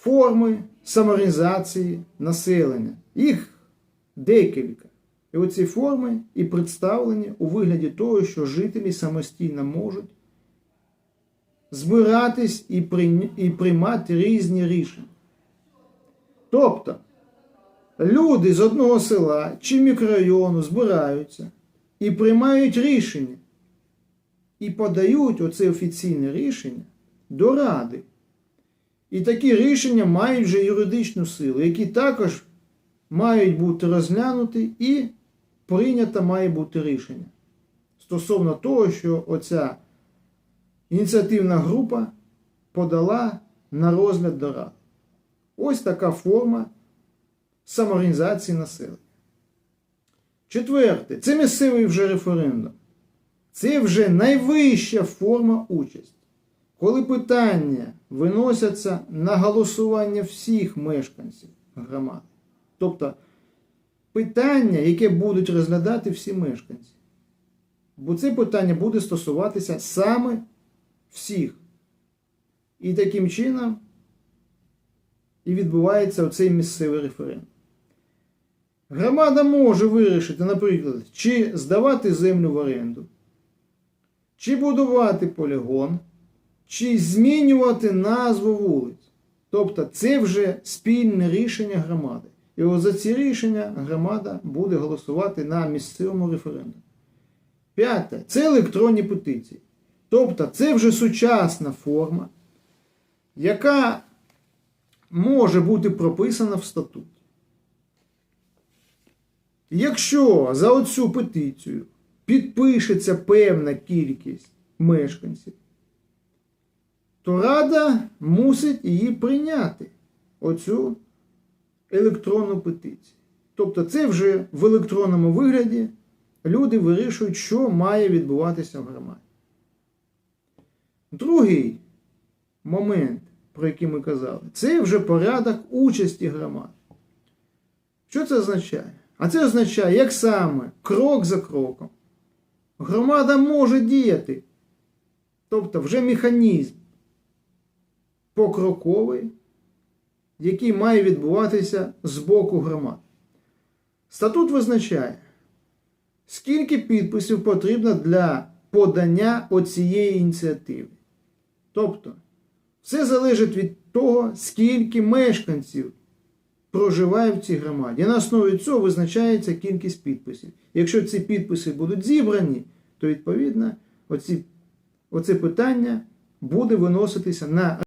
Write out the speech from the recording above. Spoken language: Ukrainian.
форми самоорганізації населення. Їх декілька. І оці форми і представлені у вигляді того, що жителі самостійно можуть збиратись і, прийня- і приймати різні рішення. Тобто, люди з одного села чи мікрорайону збираються і приймають рішення, і подають оце офіційне рішення до Ради. І такі рішення мають вже юридичну силу, які також мають бути розглянуті і прийнято має бути рішення стосовно того, що оця ініціативна група подала на розгляд до Ради. Ось така форма самоорганізації населення. Четверте, це місцевий вже референдум. Це вже найвища форма участі. Коли питання виносяться на голосування всіх мешканців громади. Тобто питання, яке будуть розглядати всі мешканці. Бо це питання буде стосуватися саме всіх. І таким чином і відбувається оцей місцевий референдум. Громада може вирішити, наприклад, чи здавати землю в оренду, чи будувати полігон, чи змінювати назву вулиць. Тобто це вже спільне рішення громади. І от за ці рішення громада буде голосувати на місцевому референдумі. П'яте це електронні петиції. Тобто це вже сучасна форма, яка може бути прописана в статуті. Якщо за оцю петицію підпишеться певна кількість мешканців, то Рада мусить її прийняти, оцю електронну петицію. Тобто це вже в електронному вигляді люди вирішують, що має відбуватися в громаді. Другий момент, про який ми казали, це вже порядок участі громад. Що це означає? А це означає, як саме крок за кроком громада може діяти. Тобто вже механізм покроковий, який має відбуватися з боку громад. Статут визначає, скільки підписів потрібно для подання оцієї ініціативи. Тобто, все залежить від того, скільки мешканців проживає в цій громаді. І на основі цього визначається кількість підписів. Якщо ці підписи будуть зібрані, то відповідно оці, оце питання буде виноситися на